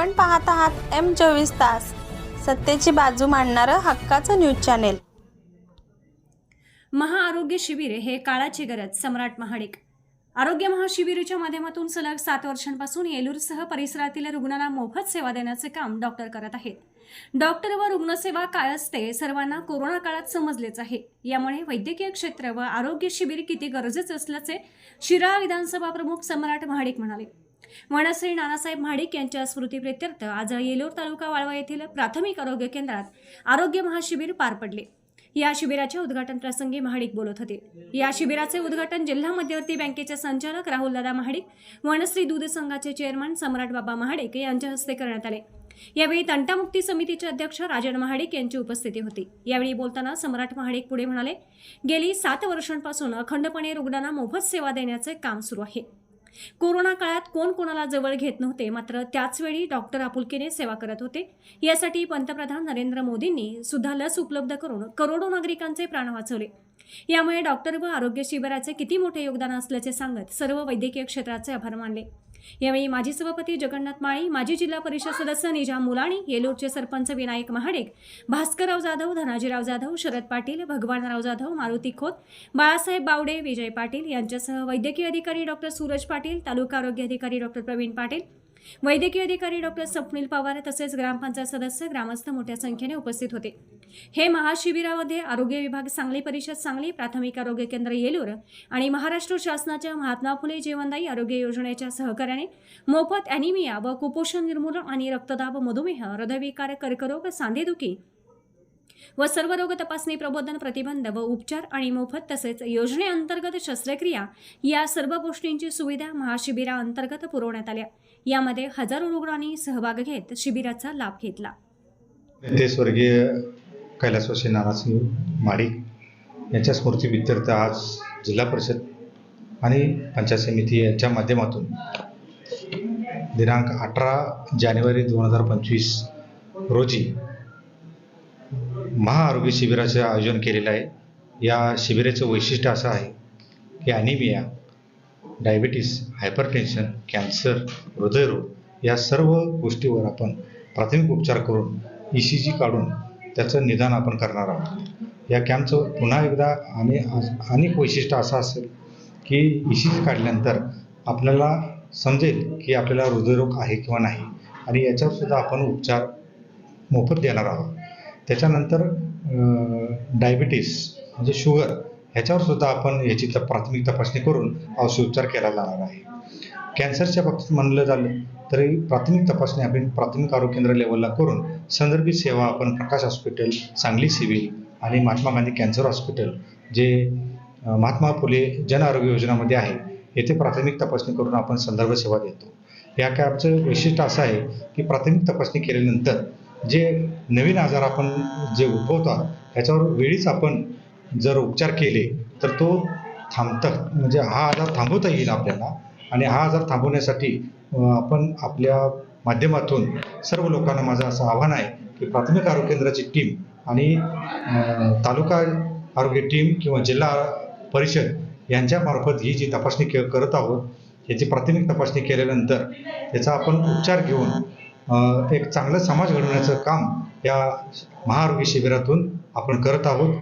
आपण पाहत आहात एम चोवीस तास. सत्तेची बाजू मांडणारं हक्काचं न्यूज चॅनेल. महाआरोग्य शिबिरे हे काळाची गरज सम्राट महाडिक. आरोग्य महाशिबिरेच्या माध्यमातून सलग सात वर्षांपासून येलूरसह परिसरातील रुग्णांना मोफत सेवा देण्याचे काम डॉक्टर करत आहेत. डॉक्टर व रुग्णसेवा काय असते सर्वांना कोरोना काळात समजलेच आहे. यामुळे वैद्यकीय क्षेत्र व आरोग्य शिबिर किती गरजेचे असल्याचे शिराळा विधानसभा प्रमुख सम्राट महाडिक म्हणाले. वनश्री नानासाहेब महाडिक यांच्या स्मृतीप्रित्यर्थ आज येलोर तालुका वाळवा येथील प्राथमिक आरोग्य केंद्रात आरोग्य महाशिबिर पार पडले. या शिबिराच्या उद्घाटन प्रसंगी महाडिक बोलत होते. या शिबिराचे उद्घाटन जिल्हा मध्यवर्ती बँकेचे संचालक राहुल दादा महाडिक वनश्री दूध संघाचे चेअरमन सम्राट बाबा महाडिक यांच्या हस्ते करण्यात आले. यावेळी तंटामुक्ती समितीचे अध्यक्ष राजन महाडिक यांची उपस्थिती होती. यावेळी बोलताना सम्राट महाडिक पुढे म्हणाले गेली सात वर्षांपासून अखंडपणे रुग्णांना मोफत सेवा देण्याचे काम सुरू आहे. कोरोना काळात कोण कोणाला जवळ घेत नव्हते मात्र त्याचवेळी डॉक्टर आपुलकीने सेवा करत होते. यासाठी पंतप्रधान नरेंद्र मोदींनी सुद्धा लस उपलब्ध करून करोडो नागरिकांचे प्राण वाचवले. यामुळे डॉक्टर व आरोग्य शिबिराचे किती मोठे योगदान असल्याचे सांगत सर्व वैद्यकीय क्षेत्राचे आभार मानले. यावेळी माजी सभापती जगन्नाथ माळी माजी जिल्हा परिषद सदस्य निजाम मुलाणी येलूरचे सरपंच विनायक महाडेक भास्करराव जाधव धनाजीराव जाधव शरद पाटील भगवानराव जाधव मारुती खोत बाळासाहेब बावडे विजय पाटील यांच्यासह वैद्यकीय अधिकारी डॉक्टर सूरज पाटील तालुका आरोग्य अधिकारी डॉक्टर प्रवीण पाटील वैद्यकीय अधिकारी डॉक्टर स्वप्नील पवार तसेच ग्रामपंचायत सदस्य ग्रामस्थ मोठ्या संख्येने उपस्थित होते. हे महाशिबिरामध्ये आरोग्य विभाग सांगली परिषद सांगली प्राथमिक आरोग्य केंद्र येलूर आणि महाराष्ट्र शासनाच्या महात्मा फुले जीवनदायी आरोग्य योजनेच्या सहकार्याने मोफत अॅनिमिया व कुपोषण निर्मूलन आणि रक्तदाब मधुमेह हृदयविकार कर्करोग सांधेदुखी व सर्व रोग तपासणी प्रबोधन प्रतिबंध व उपचार आणि मोफत तसेच योजनेअंतर्गत शस्त्रक्रिया या सर्व गोष्टींची सुविधा महाशिबिराअंतर्गत पुरवण्यात आल्या. यामध्ये हजारो रुग्णांनी सहभाग घेत शिबिराचा लाभ घेतला. नेते स्वर्गीय कैलासवासी नानासिंह माडिक यांच्या स्मृतीप्रित्यर्थ आज जिल्हा परिषद आणि पंचायत समिती यांच्या माध्यमातून दिनांक अठरा जानेवारी दोन हजार पंचवीस रोजी महाआरोग्य शिबिराचं आयोजन केलेलं आहे. या शिबिराचं वैशिष्ट्य असं आहे की ॲनिमिया डायबिटीस हायपरटेन्शन कॅन्सर हृदयरोग या सर्व गोष्टीवर आपण प्राथमिक उपचार करून ई सी जी काढून त्याचं निदान आपण करणार आहोत. या कॅम्पचं पुन्हा एकदा आणि अनेक वैशिष्ट्य असं असेल की ई सी जी काढल्यानंतर आपल्याला समजेल की आपल्याला हृदयरोग आहे किंवा नाही आणि याच्यावर सुद्धा आपण उपचार मोफत देणार आहोत. त्याच्यानंतर डायबिटीस म्हणजे शुगर ह्याच्यावर सुद्धा आपण याची त प्राथमिक तपासणी करून औषधोपचार केला जाणार आहे. कॅन्सरच्या बाबतीत म्हणलं झालं तरी प्राथमिक तपासणी आपण प्राथमिक आरोग्य केंद्र लेवलला करून संदर्भित सेवा आपण प्रकाश हॉस्पिटल सांगली सिव्हिल आणि महात्मा गांधी कॅन्सर हॉस्पिटल जे महात्मा फुले जन आरोग्य योजनामध्ये आहे येथे प्राथमिक तपासणी करून आपण संदर्भ सेवा देतो. या कॅबचं वैशिष्ट्य असं आहे की प्राथमिक तपासणी केल्यानंतर जे नवीन आजार आपण जे उद्भवतात ह्याच्यावर वेळीच आपण जर उपचार केले तर तो थांबतात म्हणजे हा आजार थांबवता येईल आपल्याला. आणि हा आजार थांबवण्यासाठी आपण आपल्या माध्यमातून सर्व लोकांना माझं असं आव्हान आहे की प्राथमिक आरोग्य केंद्राची टीम आणि तालुका आरोग्य टीम किंवा जिल्हा परिषद यांच्यामार्फत ही जी तपासणी के करत आहोत याची प्राथमिक तपासणी केल्यानंतर याचा आपण उपचार घेऊन एक चांगलं समाज घडवण्याचं काम या महाआरोग्य शिबिरातून आपण करत आहोत.